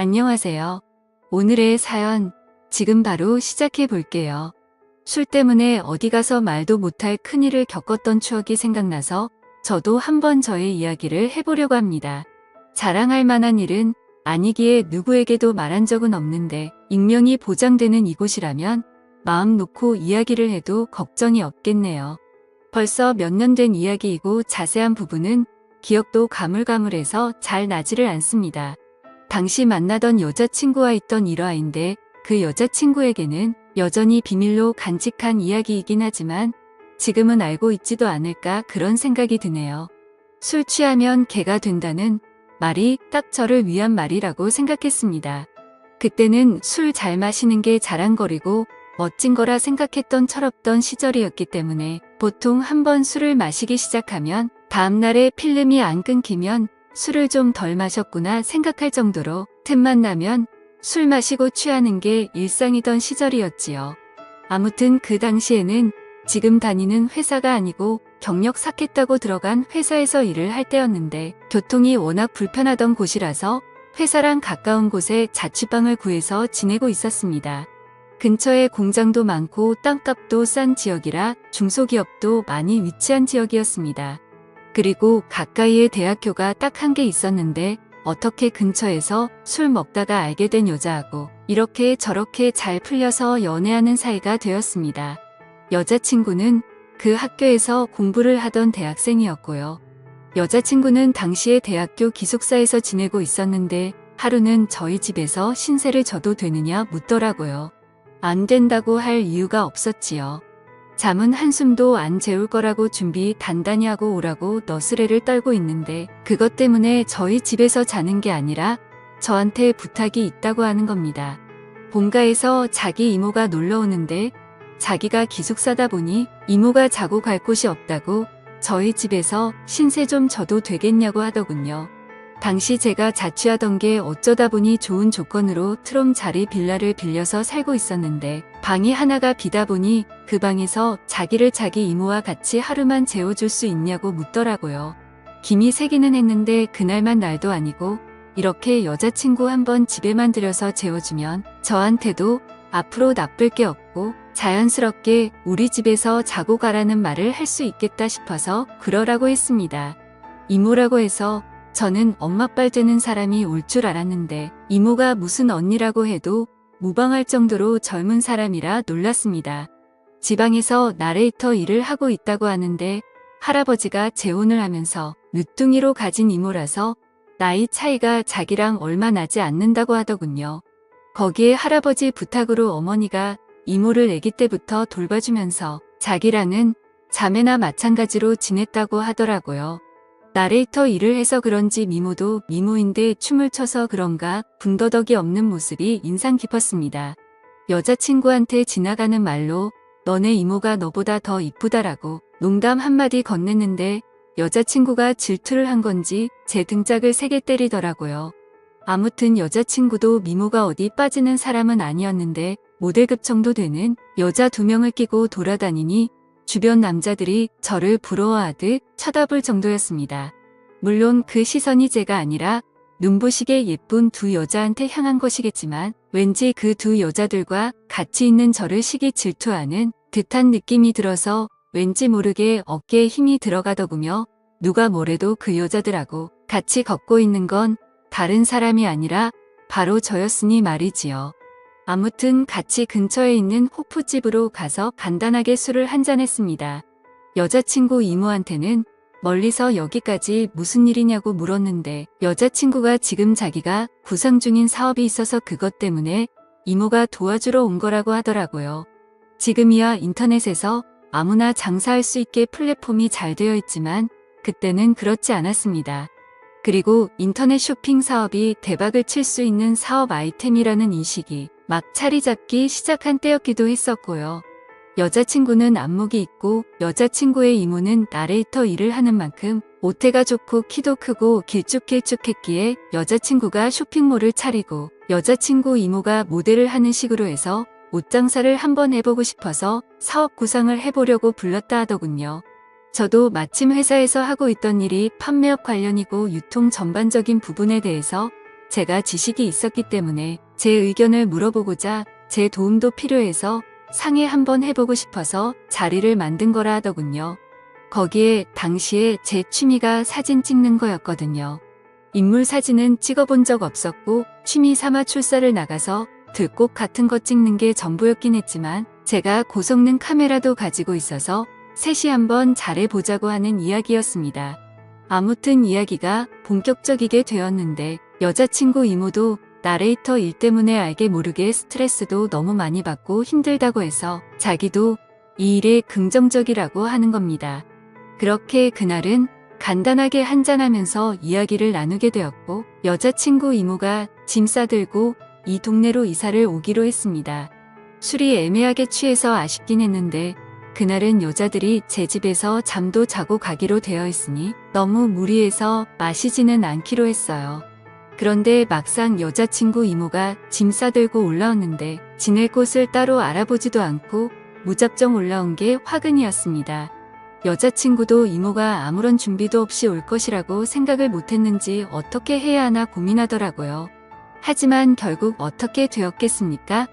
안녕하세요. 오늘의 사연 지금 바로 시작해 볼게요. 술 때문에 어디 가서 말도 못할 큰일을 겪었던 추억이 생각나서 저도 한번 저의 이야기를 해보려고 합니다. 자랑할 만한 일은 아니기에 누구에게도 말한 적은 없는데 익명이 보장되는 이곳이라면 마음 놓고 이야기를 해도 걱정이 없겠네요. 벌써 몇 년 된 이야기이고 자세한 부분은 기억도 가물가물해서 잘 나지를 않습니다. 당시 만나던 여자친구와 있던 일화인데 그 여자친구에게는 여전히 비밀로 간직한 이야기이긴 하지만 지금은 알고 있지도 않을까 그런 생각이 드네요. 술 취하면 개가 된다는 말이 딱 저를 위한 말이라고 생각했습니다. 그때는 술 잘 마시는 게 자랑거리고 멋진 거라 생각했던 철없던 시절이었기 때문에 보통 한 번 술을 마시기 시작하면 다음날에 필름이 안 끊기면 술을 좀 덜 마셨구나 생각할 정도로 틈만 나면 술 마시고 취하는 게 일상이던 시절이었지요. 아무튼 그 당시에는 지금 다니는 회사가 아니고 경력 삭했다고 들어간 회사에서 일을 할 때였는데 교통이 워낙 불편하던 곳이라서 회사랑 가까운 곳에 자취방을 구해서 지내고 있었습니다. 근처에 공장도 많고 땅값도 싼 지역이라 중소기업도 많이 위치한 지역이었습니다. 그리고 가까이에 대학교가 딱 한 개 있었는데 어떻게 근처에서 술 먹다가 알게 된 여자하고 이렇게 저렇게 잘 풀려서 연애하는 사이가 되었습니다. 여자친구는 그 학교에서 공부를 하던 대학생이었고요. 여자친구는 당시에 대학교 기숙사에서 지내고 있었는데 하루는 저희 집에서 신세를 져도 되느냐 묻더라고요. 안 된다고 할 이유가 없었지요. 잠은 한숨도 안 재울 거라고 준비 단단히 하고 오라고 너스레를 떨고 있는데 그것 때문에 저희 집에서 자는 게 아니라 저한테 부탁이 있다고 하는 겁니다. 본가에서 자기 이모가 놀러 오는데 자기가 기숙사다 보니 이모가 자고 갈 곳이 없다고 저희 집에서 신세 좀 져도 되겠냐고 하더군요. 당시 제가 자취하던 게 어쩌다 보니 좋은 조건으로 트롬 자리 빌라를 빌려서 살고 있었는데 방이 하나가 비다 보니 그 방에서 자기를 자기 이모와 같이 하루만 재워줄 수 있냐고 묻더라고요. 김이 새기는 했는데 그날만 날도 아니고 이렇게 여자친구 한 번 집에만 들여서 재워주면 저한테도 앞으로 나쁠 게 없고 자연스럽게 우리 집에서 자고 가라는 말을 할 수 있겠다 싶어서 그러라고 했습니다. 이모라고 해서 저는 엄마빨 되는 사람이 올 줄 알았는데 이모가 무슨 언니라고 해도 무방할 정도로 젊은 사람이라 놀랐습니다. 지방에서 나레이터 일을 하고 있다고 하는데 할아버지가 재혼을 하면서 늦둥이로 가진 이모라서 나이 차이가 자기랑 얼마 나지 않는다고 하더군요. 거기에 할아버지 부탁으로 어머니가 이모를 아기 때부터 돌봐주면서 자기랑은 자매나 마찬가지로 지냈다고 하더라고요. 나레이터 일을 해서 그런지 미모도 미모인데 춤을 춰서 그런가 군더더기 없는 모습이 인상 깊었습니다. 여자친구한테 지나가는 말로 너네 이모가 너보다 더 이쁘다라고 농담 한마디 건넸는데 여자친구가 질투를 한 건지 제 등짝을 세게 때리더라고요. 아무튼 여자친구도 미모가 어디 빠지는 사람은 아니었는데 모델급 정도 되는 여자 두 명을 끼고 돌아다니니 주변 남자들이 저를 부러워하듯 쳐다볼 정도였습니다. 물론 그 시선이 제가 아니라 눈부시게 예쁜 두 여자한테 향한 것이겠지만 왠지 그 두 여자들과 같이 있는 저를 시기 질투하는 듯한 느낌이 들어서 왠지 모르게 어깨에 힘이 들어가더구며 누가 뭐래도 그 여자들하고 같이 걷고 있는 건 다른 사람이 아니라 바로 저였으니 말이지요. 아무튼 같이 근처에 있는 호프집으로 가서 간단하게 술을 한잔 했습니다. 여자친구 이모한테는 멀리서 여기까지 무슨 일이냐고 물었는데 여자친구가 지금 자기가 구상 중인 사업이 있어서 그것 때문에 이모가 도와주러 온 거라고 하더라고요. 지금이야 인터넷에서 아무나 장사할 수 있게 플랫폼이 잘 되어 있지만 그때는 그렇지 않았습니다. 그리고 인터넷 쇼핑 사업이 대박을 칠 수 있는 사업 아이템이라는 인식이 막 차리 잡기 시작한 때였기도 했었고요. 여자친구는 안목이 있고 여자친구의 이모는 나레이터 일을 하는 만큼 오태가 좋고 키도 크고 길쭉길쭉했기에 여자친구가 쇼핑몰을 차리고 여자친구 이모가 모델을 하는 식으로 해서 옷 장사를 한번 해보고 싶어서 사업 구상을 해보려고 불렀다 하더군요. 저도 마침 회사에서 하고 있던 일이 판매업 관련이고 유통 전반적인 부분에 대해서 제가 지식이 있었기 때문에 제 의견을 물어보고자 제 도움도 필요해서 상해 한번 해보고 싶어서 자리를 만든 거라 하더군요. 거기에 당시에 제 취미가 사진 찍는 거였거든요. 인물 사진은 찍어본 적 없었고 취미 삼아 출사를 나가서 들꽃 같은 거 찍는 게 전부였긴 했지만 제가 고성능 카메라도 가지고 있어서 셋이 한번 잘해보자고 하는 이야기였습니다. 아무튼 이야기가 본격적이게 되었는데 여자친구 이모도 나레이터 일 때문에 알게 모르게 스트레스도 너무 많이 받고 힘들다고 해서 자기도 이 일에 긍정적이라고 하는 겁니다. 그렇게 그날은 간단하게 한잔하면서 이야기를 나누게 되었고 여자친구 이모가 짐 싸들고 이 동네로 이사를 오기로 했습니다. 술이 애매하게 취해서 아쉽긴 했는데 그날은 여자들이 제 집에서 잠도 자고 가기로 되어 있으니 너무 무리해서 마시지는 않기로 했어요. 그런데 막상 여자친구 이모가 짐 싸들고 올라왔는데 지낼 곳을 따로 알아보지도 않고 무작정 올라온 게 화근이었습니다. 여자친구도 이모가 아무런 준비도 없이 올 것이라고 생각을 못했는지 어떻게 해야 하나 고민하더라고요. 하지만 결국 어떻게 되었겠습니까?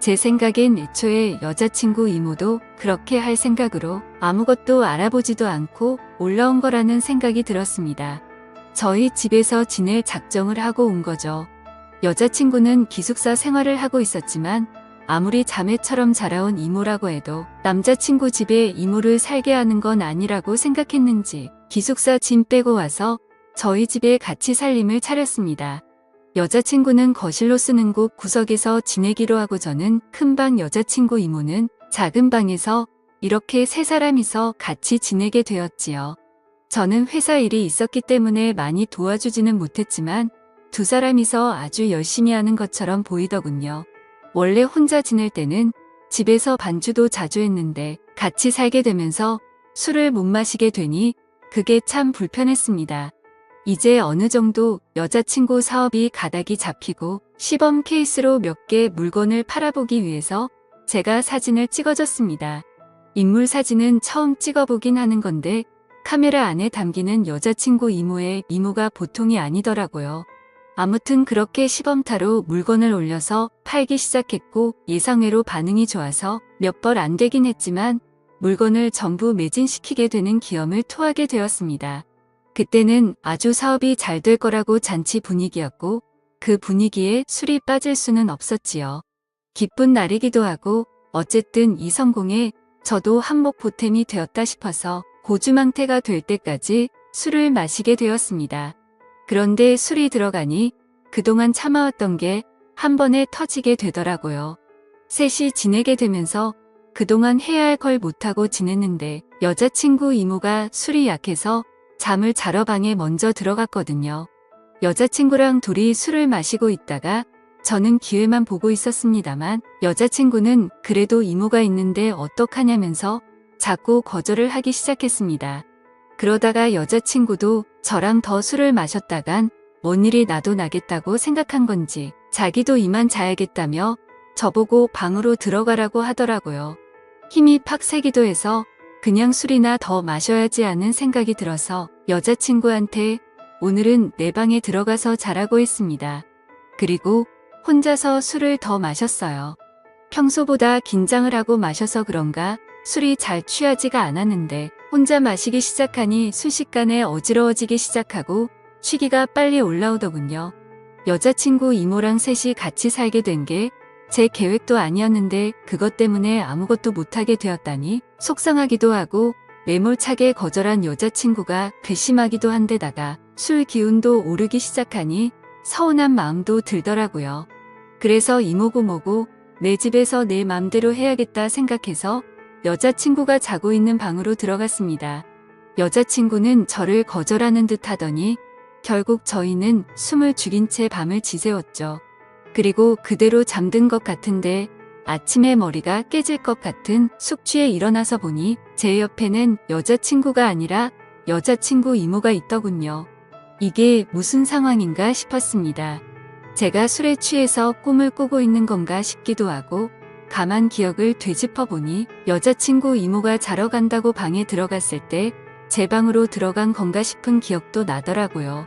제 생각엔 애초에 여자친구 이모도 그렇게 할 생각으로 아무것도 알아보지도 않고 올라온 거라는 생각이 들었습니다. 저희 집에서 지낼 작정을 하고 온 거죠. 여자친구는 기숙사 생활을 하고 있었지만 아무리 자매처럼 자라온 이모라고 해도 남자친구 집에 이모를 살게 하는 건 아니라고 생각했는지 기숙사 짐 빼고 와서 저희 집에 같이 살림을 차렸습니다. 여자친구는 거실로 쓰는 곳 구석에서 지내기로 하고 저는 큰 방 여자친구 이모는 작은 방에서 이렇게 세 사람이서 같이 지내게 되었지요. 저는 회사 일이 있었기 때문에 많이 도와주지는 못했지만 두 사람이서 아주 열심히 하는 것처럼 보이더군요. 원래 혼자 지낼 때는 집에서 반주도 자주 했는데 같이 살게 되면서 술을 못 마시게 되니 그게 참 불편했습니다. 이제 어느 정도 여자친구 사업이 가닥이 잡히고 시범 케이스로 몇 개 물건을 팔아보기 위해서 제가 사진을 찍어줬습니다. 인물 사진은 처음 찍어보긴 하는 건데 카메라 안에 담기는 여자친구 이모의 이모가 보통이 아니더라고요. 아무튼 그렇게 시범타로 물건을 올려서 팔기 시작했고 예상외로 반응이 좋아서 몇 벌 안 되긴 했지만 물건을 전부 매진시키게 되는 기염을 토하게 되었습니다. 그때는 아주 사업이 잘 될 거라고 잔치 분위기였고 그 분위기에 술이 빠질 수는 없었지요. 기쁜 날이기도 하고 어쨌든 이 성공에 저도 한몫 보탬이 되었다 싶어서 고주망태가 될 때까지 술을 마시게 되었습니다. 그런데 술이 들어가니 그동안 참아왔던 게 한 번에 터지게 되더라고요. 셋이 지내게 되면서 그동안 해야 할 걸 못하고 지냈는데 여자친구 이모가 술이 약해서 잠을 자러 방에 먼저 들어갔거든요. 여자친구랑 둘이 술을 마시고 있다가 저는 기회만 보고 있었습니다만 여자친구는 그래도 이모가 있는데 어떡하냐면서 자꾸 거절을 하기 시작했습니다. 그러다가 여자친구도 저랑 더 술을 마셨다간 뭔 일이 나도 나겠다고 생각한 건지 자기도 이만 자야겠다며 저보고 방으로 들어가라고 하더라고요. 힘이 팍 세기도 해서 그냥 술이나 더 마셔야지 하는 생각이 들어서 여자친구한테 오늘은 내 방에 들어가서 자라고 했습니다. 그리고 혼자서 술을 더 마셨어요. 평소보다 긴장을 하고 마셔서 그런가 술이 잘 취하지가 않았는데 혼자 마시기 시작하니 순식간에 어지러워지기 시작하고 취기가 빨리 올라오더군요. 여자친구 이모랑 셋이 같이 살게 된 게 제 계획도 아니었는데 그것 때문에 아무것도 못하게 되었다니 속상하기도 하고 매몰차게 거절한 여자친구가 괘씸하기도 한데다가 술 기운도 오르기 시작하니 서운한 마음도 들더라고요. 그래서 이모고모고 내 집에서 내 맘대로 해야겠다 생각해서 여자친구가 자고 있는 방으로 들어갔습니다. 여자친구는 저를 거절하는 듯 하더니 결국 저희는 숨을 죽인 채 밤을 지새웠죠. 그리고 그대로 잠든 것 같은데 아침에 머리가 깨질 것 같은 숙취에 일어나서 보니 제 옆에는 여자친구가 아니라 여자친구 이모가 있더군요. 이게 무슨 상황인가 싶었습니다. 제가 술에 취해서 꿈을 꾸고 있는 건가 싶기도 하고 가만 기억을 되짚어 보니 여자친구 이모가 자러 간다고 방에 들어갔을 때 제 방으로 들어간 건가 싶은 기억도 나더라고요.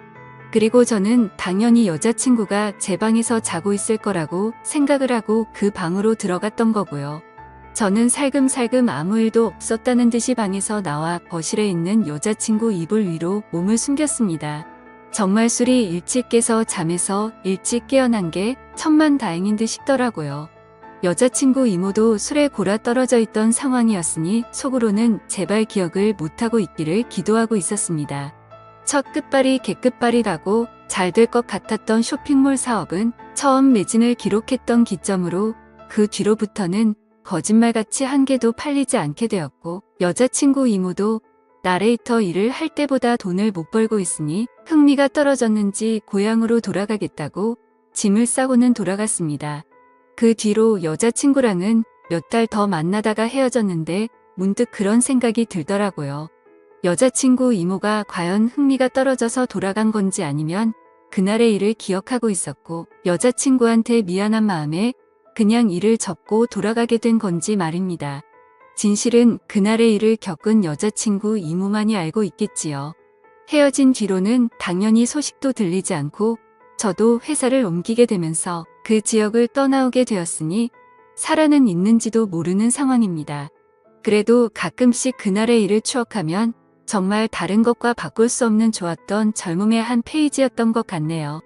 그리고 저는 당연히 여자친구가 제 방에서 자고 있을 거라고 생각을 하고 그 방으로 들어갔던 거고요. 저는 살금살금 아무 일도 없었다는 듯이 방에서 나와 거실에 있는 여자친구 이불 위로 몸을 숨겼습니다. 정말 술이 일찍 깨서 잠에서 일찍 깨어난 게 천만 다행인 듯 싶더라고요. 여자친구 이모도 술에 골아 떨어져 있던 상황이었으니 속으로는 제발 기억을 못하고 있기를 기도하고 있었습니다. 첫 끝발이 개끝발이 가고 잘 될 것 같았던 쇼핑몰 사업은 처음 매진을 기록했던 기점으로 그 뒤로부터는 거짓말같이 한 개도 팔리지 않게 되었고 여자친구 이모도 나레이터 일을 할 때보다 돈을 못 벌고 있으니 흥미가 떨어졌는지 고향으로 돌아가겠다고 짐을 싸고는 돌아갔습니다. 그 뒤로 여자친구랑은 몇 달 더 만나다가 헤어졌는데 문득 그런 생각이 들더라고요. 여자친구 이모가 과연 흥미가 떨어져서 돌아간 건지 아니면 그날의 일을 기억하고 있었고 여자친구한테 미안한 마음에 그냥 일을 접고 돌아가게 된 건지 말입니다. 진실은 그날의 일을 겪은 여자친구 이모만이 알고 있겠지요. 헤어진 뒤로는 당연히 소식도 들리지 않고 저도 회사를 옮기게 되면서 그 지역을 떠나오게 되었으니 살아는 있는지도 모르는 상황입니다. 그래도 가끔씩 그날의 일을 추억하면 정말 다른 것과 바꿀 수 없는 좋았던 젊음의 한 페이지였던 것 같네요.